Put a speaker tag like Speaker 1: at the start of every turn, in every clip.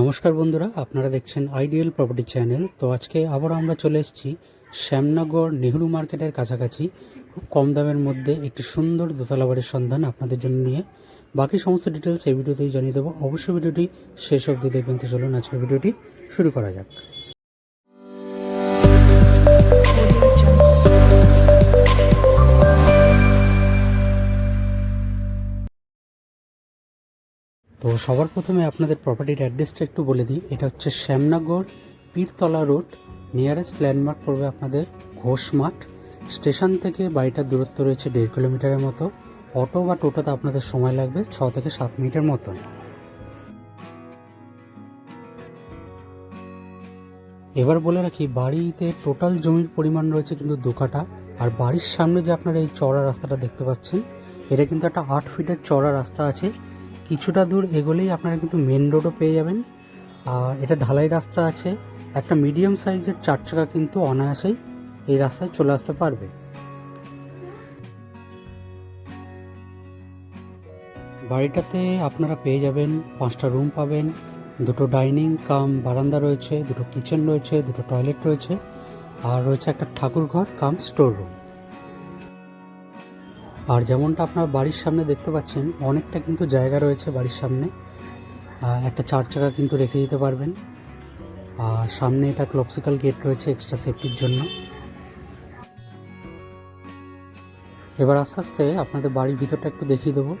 Speaker 1: নমস্কার বন্ধুরা, আপনারা দেখছেন আইডিয়াল প্রপার্টি চ্যানেল তো আজকে আবার আমরা চলে এসেছি শ্যামনগর নেহরু মার্কেটের কাছাকাছি। খুব কম দামের মধ্যে একটি সুন্দর দোতলা বাড়ির সন্ধান আপনাদের জন্য নিয়ে। বাকি সমস্ত ডিটেলস এই ভিডিওতেই জানিয়ে দেবো। অবশ্যই ভিডিওটি শেষ অবধি দেখবেন। তো চলুন আজকের ভিডিওটি শুরু করা যাক। তো সবার প্রথমে আপনাদের প্রপার্টির অ্যাড্রেসটা একটু বলে দিই। এটা হচ্ছে Shyamnagar Pirtala road nearest landmark পড়বে আপনাদের ঘোষ মাঠ স্টেশন থেকে বাড়িটার দূরত্ব রয়েছে দেড় কিলোমিটারের মতো। অটো বা টোটোতে আপনাদের সময় লাগবে ছ থেকে সাত মিনিটের মতন এবার বলে রাখি, বাড়িতে টোটাল জমির পরিমাণ রয়েছে কিন্তু দু কাঠা। আর বাড়ির সামনে যে আপনারা এই চড়া রাস্তাটা দেখতে পাচ্ছেন, এটা কিন্তু একটা আট ফিটের চড়া রাস্তা আছে। কিছুটা দূর এগোলেই আপনারা কিন্তু মেন রোডও পেয়ে যাবেন। আর এটা ঢালাই রাস্তা আছে। একটা মিডিয়াম সাইজের চার চাকা কিন্তু অনায়াসেই এই রাস্তায় চলে আসতে পারবে। বাড়িটাতে আপনারা পেয়ে যাবেন, পাঁচটা রুম পাবেন, দুটো ডাইনিং কাম, বারান্দা রয়েছে, দুটো কিচেন রয়েছে, দুটো টয়লেট রয়েছে, আর রয়েছে একটা ঠাকুর ঘর কাম স্টোর রুম আর যেমনটা আপনার বাড়ির সামনে দেখতে পাচ্ছেন, অনেকটা কিন্তু জায়গা রয়েছে বাড়ির সামনে। একটা চার চাকা কিন্তু রেখে দিতে পারবেন। আর সামনে এটা ক্লপসিক্যাল গেট রয়েছে এক্সট্রা সেফটির জন্য। এবার আস্তে আস্তে আপনাদের বাড়ির ভিতরটা একটু দেখিয়ে দেবো।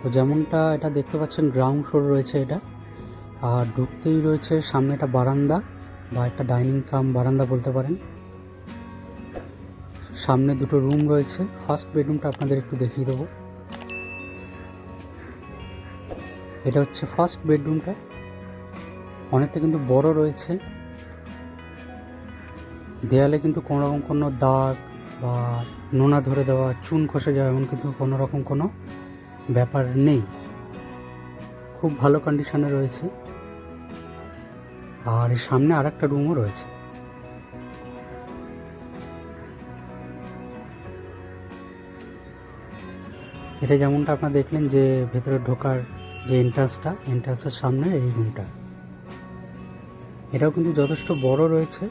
Speaker 1: তো যেমনটা এটা দেখতে পাচ্ছেন, গ্রাউন্ড ফ্লোর রয়েছে এটা। আর ঢুকতেই রয়েছে সামনে একটা বারান্দা বা একটা ডাইনিং কাম বারান্দা বলতে পারেন। সামনে দুটো রুম রয়েছে। ফার্স্ট বেডরুমটা আপনাদের একটু দেখিয়ে দেবো। এটা হচ্ছে ফার্স্ট বেডরুমটা অনেকটা কিন্তু বড় রয়েছে। দেয়ালে কিন্তু কোনো রকম কোনো দাগ বা নোনা ধরে দেওয়া, চুন খসে যাওয়া এমন কিন্তু কোনো রকম কোনো ব্যাপার নেই। খুব ভালো কন্ডিশনে রয়েছে। আর সামনে আর একটা রুমও রয়েছে। এটা যেমনটা আপনারা দেখলেন যে ভেতরে ঢোকার যে এন্ট্রান্সটা এন্ট্রান্সের সামনে এই রুমটা এটাও কিন্তু যথেষ্ট বড় রয়েছে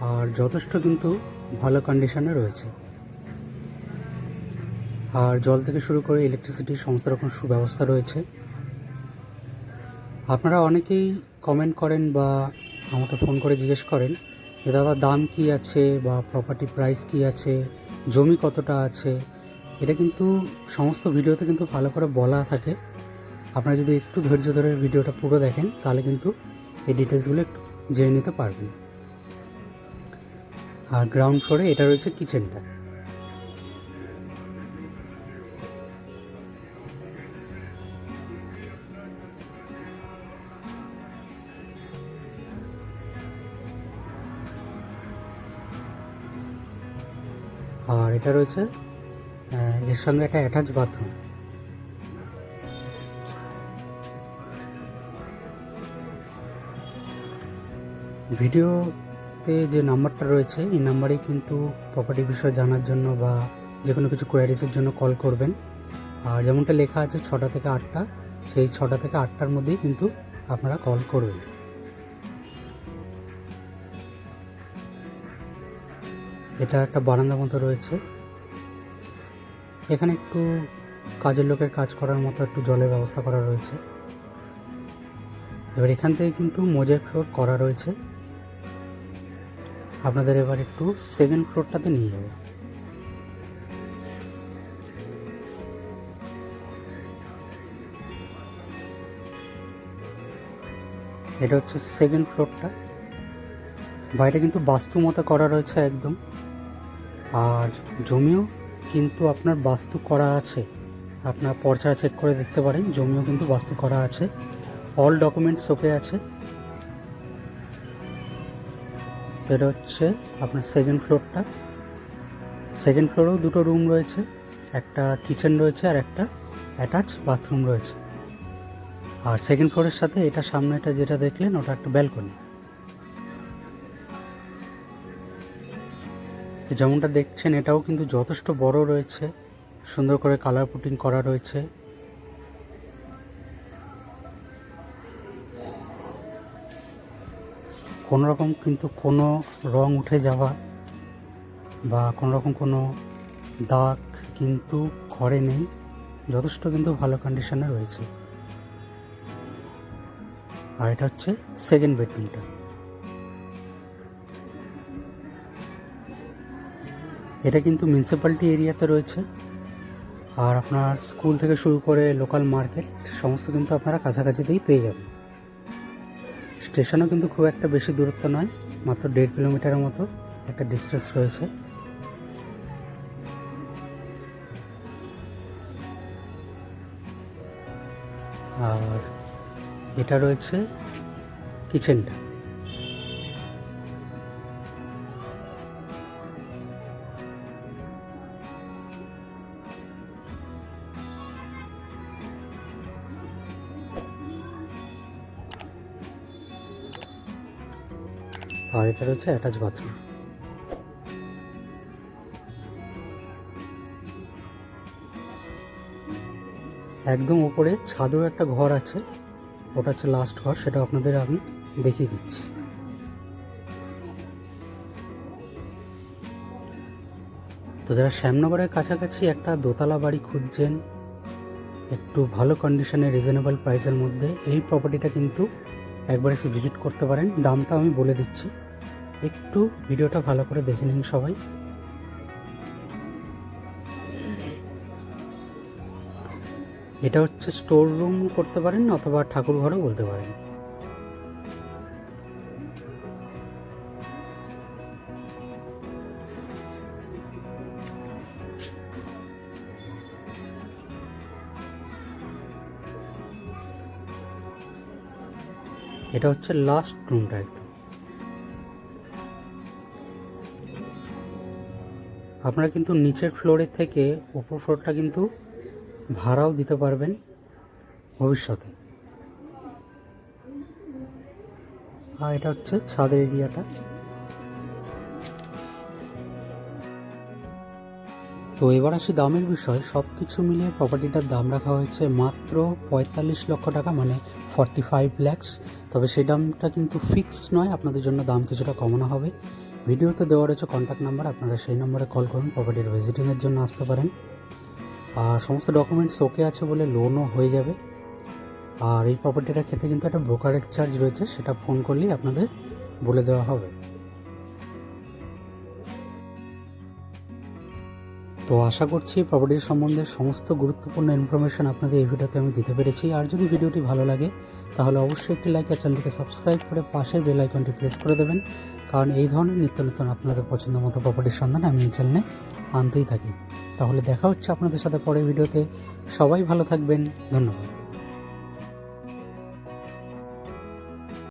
Speaker 1: আর যথেষ্ট কিন্তু ভালো কন্ডিশনে রয়েছে। আর জল থেকে শুরু করে ইলেকট্রিসিটির সমস্ত রকম সুব্যবস্থা রয়েছে। আপনারা অনেকেই কমেন্ট করেন বা আমাকে ফোন করে জিজ্ঞেস করেন যে, দাদা, দাম কি আছে বা প্রপার্টি প্রাইস কি আছে? জমি কতটা আছে? এটা কিন্তু সমস্ত ভিডিওতে কিন্তু ভালো করে বলা থাকে। আপনারা যদি একটু ধৈর্য ধরে ভিডিওটা পুরো দেখেন, তাহলে কিন্তু এই ডিটেলসগুলো একটু জেনে নিতে পারবেন। আর গ্রাউন্ড ফ্লোরে এটা রয়েছে কিচেনটা। আর এটা রয়েছে এর সঙ্গে একটা অ্যাটাচ বাথরুম ভিডিওতে যে নাম্বারটা রয়েছে, এই নাম্বারেই কিন্তু প্রপার্টি বিষয়ে জানার জন্য বা যে কোনো কিছু কোয়ারিজের জন্য কল করবেন। আর যেমনটা লেখা আছে, ছটা থেকে আটটা, সেই ছটা থেকে আটটার মধ্যেই কিন্তু আপনারা কল করবেন। এটা একটা বারান্দা মতো রয়েছে। এখানে একটু কাজের লোকের কাজ করার মতো একটু জলের ব্যবস্থা করা রয়েছে। এবার এখান থেকে কিন্তু মোজাইক ফ্লোর করা রয়েছে। আপনাদের এবার একটু সেকেন্ড ফ্লোরটাতে নিয়ে যাব। এটা হচ্ছে সেকেন্ড ফ্লোরটা। বাইরে কিন্তু বাস্তু মতো করা রয়েছে একদম। আর জমিও কিন্তু আপনার বাস্তু করা আছে। আপনার পর্চা চেক করে দেখতে পারেন, জমিও কিন্তু বাস্তু করা আছে। অল ডকুমেন্টস ওকে আছে। এটা হচ্ছে আপনার সেকেন্ড ফ্লোরটা সেকেন্ড ফ্লোরেও দুটো রুম রয়েছে, একটা কিচেন রয়েছে আর একটা অ্যাটাচ বাথরুম রয়েছে। আর সেকেন্ড ফ্লোরের সাথে এটা সামনেটা যেটা দেখলেন, ওটা একটা ব্যালকনি যেমনটা দেখছেন, এটাও কিন্তু যথেষ্ট বড় রয়েছে। সুন্দর করে কালার পুটিং করা রয়েছে। কোনো রকম কিন্তু কোনো রং উঠে যাওয়া বা কোনো রকম কোনো দাগ কিন্তু ঘরে নেই। যথেষ্ট কিন্তু ভালো কন্ডিশনে রয়েছে। আর এটা হচ্ছে সেকেন্ড বেডরুমটা এটা কিন্তু মিউনিসিপ্যালিটি এরিয়াতে রয়েছে। আর আপনার স্কুল থেকে শুরু করে লোকাল মার্কেট সমস্ত কিন্তু আপনারা কাছাকাছিতেই পেয়ে যাবেন। স্টেশনও কিন্তু খুব একটা বেশি দূরত্ব নয়, মাত্র দেড় কিলোমিটারের মতো একটা ডিস্টেন্স রয়েছে। আর এটা রয়েছে কিচেনটা আর এটা রয়েছে অ্যাটাচ বাথরুম একদম উপরে ছাদেও একটা ঘর আছে, ওটা হচ্ছে লাস্ট ঘর, সেটা আপনাদের আমি দেখিয়ে দিচ্ছি। তো যারা শ্যামনগরের কাছাকাছি একটা দোতলা বাড়ি খুঁজছেন, একটু ভালো কন্ডিশনে রিজনেবল প্রাইসের মধ্যে, এই প্রপার্টিটা কিন্তু একবার এসে ভিজিট করতে পারেন। দামটা আমি বলে দিচ্ছি। একটু ভিডিওটা ভালো করে দেখে নিন সবাই। এটা হচ্ছে স্টোর রুম করতে পারেন অথবা ঠাকুর ঘরও বলতে পারেন। এটা হচ্ছে লাস্ট রুমটা একদম। আপনারা কিন্তু নিচের ফ্লোরের থেকে উপর ফ্লোরটা কিন্তু ভাড়াও দিতে পারবেন ভবিষ্যতে। আর এটা হচ্ছে ছাদের এরিয়াটা তো এবার আসি দামের বিষয়। সব কিছু মিলিয়ে প্রপার্টিটার দাম রাখা হয়েছে মাত্র পঁয়তাল্লিশ লক্ষ টাকা মানে ফর্টি ফাইভ ল্যাক্স তবে সেই দামটা কিন্তু ফিক্স নয়, আপনাদের জন্য দাম কিছুটা কমানো হবে। ভিডিওতে দেওয়া রয়েছে কন্ট্যাক্ট নাম্বার আপনারা সেই নম্বরে কল করুন প্রপার্টির ভিজিটিংয়ের জন্য আসতে পারেন। আর সমস্ত ডকুমেন্টস ওকে আছে বলে লোনও হয়ে যাবে। আর এই প্রপার্টিটার ক্ষেত্রে কিন্তু একটা ব্রোকারেজ চার্জ রয়েছে, সেটা ফোন করলেই আপনাদের বলে দেওয়া হবে। তো আশা করছি প্রপার্টির সম্বন্ধে সমস্ত গুরুত্বপূর্ণ ইনফরমেশান আপনাদের এই ভিডিওতে আমি দিতে পেরেছি। আর যদি ভিডিওটি ভালো লাগে, তাহলে অবশ্যই একটি লাইক আর চ্যানেলটিকে সাবস্ক্রাইব করে পাশে বেল আইকনটি প্রেস করে দেবেন। কারণ এই ধরনের নিত্য নতুন আপনাদের পছন্দ মতো প্রপার্টির সন্ধান আমি এই চ্যানেলে আনতেই থাকি। তাহলে দেখা হচ্ছে আপনাদের সাথে পরের ভিডিওতে। সবাই ভালো থাকবেন। ধন্যবাদ।